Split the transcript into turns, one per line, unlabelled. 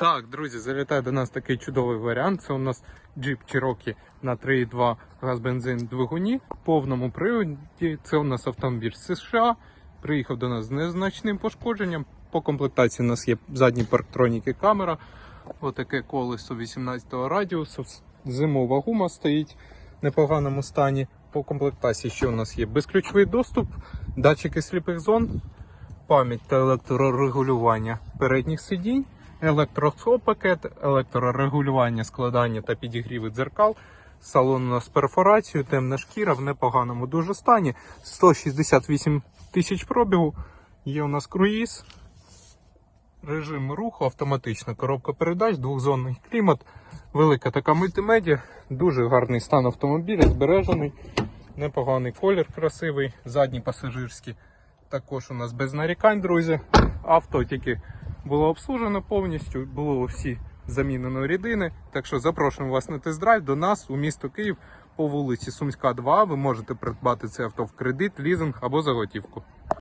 Так, друзі, залітає до нас такий чудовий варіант. Це у нас Jeep Cherokee на 3,2 газ-бензин двигуні в повному приводі. Це у нас автомобіль з США. Приїхав до нас з незначним пошкодженням. По комплектації у нас є задні парктроніки камера. Отаке колесо 18 радіусу. Зимова гума стоїть в непоганому стані. По комплектації ще у нас є безключовий доступ, датчики сліпих зон, пам'ять та електрорегулювання передніх сидінь, електросопакет, електрорегулювання складання та підігріви дзеркал. Салон у нас з перфорацією, темна шкіра в непоганому дуже стані. 168 тисяч пробігу. Є у нас круїз, режим руху, автоматична коробка передач, двохзонний клімат, велика така мультимедіа, дуже гарний стан автомобіля, збережений, непоганий колір красивий, задній пасажирський. Також у нас без нарікань, друзі. Авто тільки було обслужено повністю, було всі замінено рідини. Так що запрошуємо вас на тест-драйв до нас у місто Київ по вулиці Сумська, 2. Ви можете придбати це авто в кредит, лізинг або за готівку.